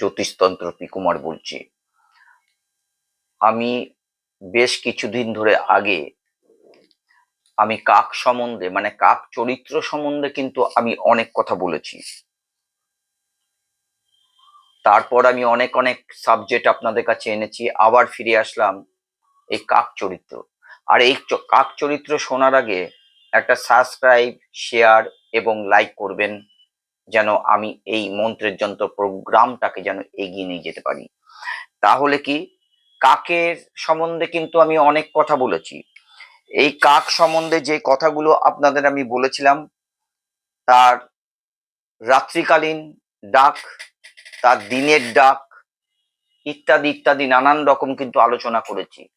জ্যোতিষতন্ত্র পিকুমার বলছি। আমি বেশ কিছুদিন ধরে আগে আমি কাক সম্বন্ধে মানে কাক চরিত্র সম্বন্ধে কিন্তু আমি অনেক কথা বলেছি। তারপর আমি অনেক অনেক সাবজেক্ট আপনাদের কাছে এনেছি, আবার ফিরে আসলাম এই কাক চরিত্র। আর এই কাক চরিত্র শোনার আগে একটা সাবস্ক্রাইব শেয়ার এবং লাইক করবেন। যেন আমি এই মন্ত্রের যন্ত্র প্রোগ্রামটাকে যেন এগিয়ে নিয়ে যেতে পারি। তাহলে কি কাকের সম্বন্ধে কিন্তু আমি অনেক কথা বলেছি। এই কাক সম্বন্ধে যে কথাগুলো আপনাদের আমি বলেছিলাম, তার রাত্রিকালীন ডাক, তার দিনের ডাক ইত্যাদি ইত্যাদি নানান রকম কিন্তু আলোচনা করেছি।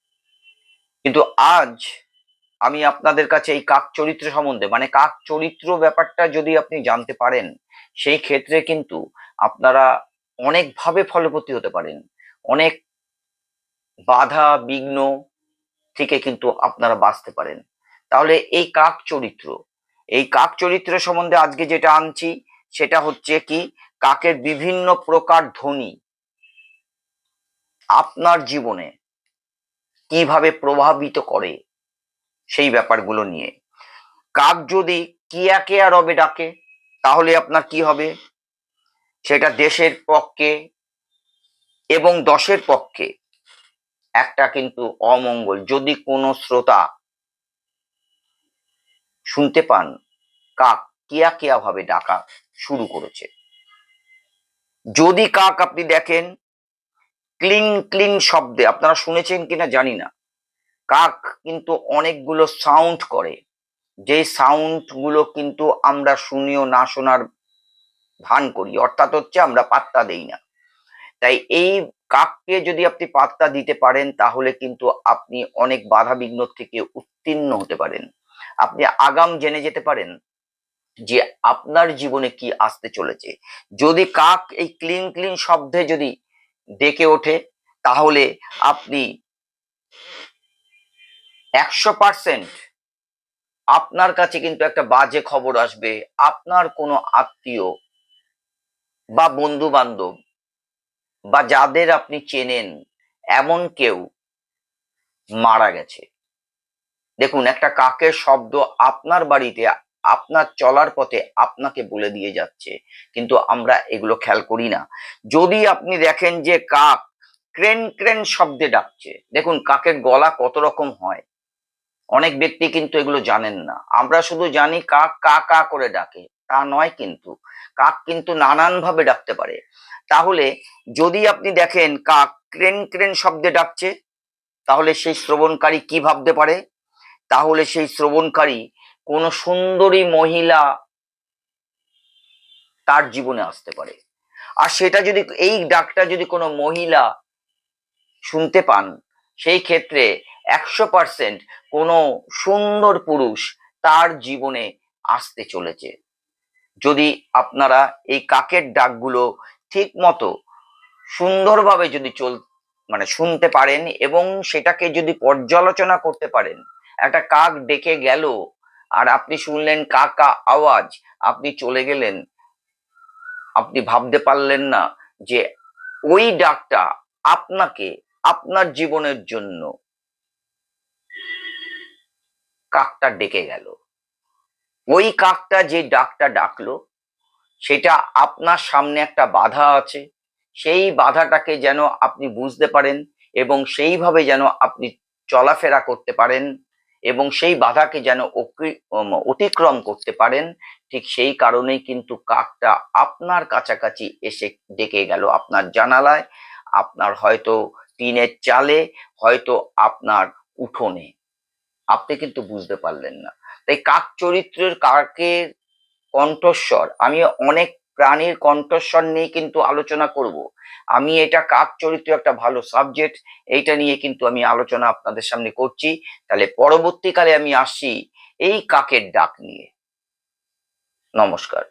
কিন্তু আজ আমি আপনাদের কাছে এই কাক চরিত্র সম্বন্ধে মানে কাক চরিত্র ব্যাপারটা যদি আপনি জানতে পারেন, সেই ক্ষেত্রে কিন্তু আপনারা অনেকভাবে ফলবতী হতে পারেন। অনেক বাধা বিঘ্ন থেকে কিন্তু আপনারা বাঁচতে পারেন। তাহলে এই কাক চরিত্র, এই কাক চরিত্র সম্বন্ধে আজকে যেটা আনছি, সেটা হচ্ছে কি, কাকের বিভিন্ন প্রকার ধ্বনি আপনার জীবনে কীভাবে প্রভাবিত করে সেই ব্যাপারগুলো নিয়ে। কাক যদি কিয়া কেয়া রবে ডাকে, তাহলে আপনার কি হবে? সেটা দেশের পক্ষে এবং দশের পক্ষে একটা কিন্তু অমঙ্গল। যদি কোনো শ্রোতা শুনতে পান, কাক কেয়া কেয়া ভাবে ডাকা শুরু করেছে। যদি কাক আপনি দেখেন, ক্লিং ক্লিং শব্দে, আপনারা শুনেছেন কিনা জানি না। কাক কিন্তু অনেকগুলো সাউন্ড করে। যে সাউন্ডগুলো কিন্তু আমরা শুনিও না শোনার ভান করি, অর্থাৎ হচ্ছে আমরা পাত্তা দেই না। তাই এই কাককে যদি আপনি পাত্তা দিতে পারেন, তাহলে কিন্তু আপনি অনেক বাধা বিঘ্ন থেকে উত্তীর্ণ হতে পারেন। আপনি আগাম জেনে যেতে পারেন যে আপনার জীবনে কি আসতে চলেছে। যদি কাক এই ক্লিন ক্লিন শব্দে যদি ডেকে ওঠে, তাহলে আপনি একশো পার্সেন্ট। আপনার কাছে কিন্তু একটা বাজে খবর আসবে। আপনার কোনো আত্মীয় বা বন্ধু বান্ধব বা যাদের আপনি চেনেন, এমন কেউ মারা গেছে। দেখুন, একটা কাকের শব্দ আপনার বাড়িতে, আপনার চলার পথে আপনাকে বলে দিয়ে যাচ্ছে। কিন্তু আমরা এগুলো খেয়াল করি না। যদি আপনি দেখেন যে কাক ক্রেন ক্রেন শব্দে ডাকছে, দেখুন, কাকের গলা কত রকম হয়। অনেক ব্যক্তি কিন্তু এগুলো জানেন না। আমরা শুধু জানি কাক কা কা করে ডাকে, তা নয় কিন্তু, কাক কিন্তু নানান ভাবে ডাকতে পারে। তাহলে যদি আপনি দেখেন কাক ক্রেন ক্রেন শব্দে ডাকছে, তাহলে সেই শ্রবণকারী কি ভাবতে পারে? তাহলে সেই শ্রবণকারী কোনো সুন্দরী মহিলা তার জীবনে আসতে পারে। আর সেটা যদি এই ডাকটা যদি কোনো মহিলা শুনতে পান, সেই ক্ষেত্রে একশো পার্সেন্ট কোনো সুন্দর পুরুষ তার জীবনে আসতে চলেছে। যদি আপনারা এই কাকের ডাকগুলো ঠিক মতো সুন্দরভাবে যদি চল মানে শুনতে পারেন এবং সেটাকে যদি পর্যালোচনা করতে পারেন, একটা কাক ডেকে গেল আর আপনি শুনলেন কাকা আওয়াজ, আপনি চলে গেলেন, আপনি ভাবতে পারলেন না যে ওই ডাকটা আপনাকে, আপনার জীবনের জন্য কাকটা ডেকে গেল। ওই কাকটা যে ডাকটা ডাকলো, সেটা আপনার সামনে একটা বাধা আছে। সেই বাধাটাকে যেন আপনি বুঝতে পারেন এবং সেইভাবে যেন আপনি চলাফেরা করতে পারেন এবং সেই বাধাকে যেন অতিক্রম করতে পারেন, ঠিক সেই কারণেই কিন্তু কাকটা আপনার কাছাকাছি এসে ডেকে গেল আপনার জানালায়। আপনার হয়তো টিনের চালে, হয়তো আপনার উঠোনে। আপনি কিন্তু বুঝতে পারলেন না। তাই কাক চরিত্রের কাকের কণ্ঠস্বর, আমি অনেক প্রাণীর কণ্ঠস্বর নিয়ে কিন্তু আলোচনা করব। আমি এটা কাক চরিত্র একটা ভালো সাবজেক্ট এইটা নিয়ে কিন্তু আমি আলোচনা আপনাদের সামনে করছি। তাহলে পরবর্তীকালে আমি আসি এই কাকের ডাক নিয়ে। নমস্কার।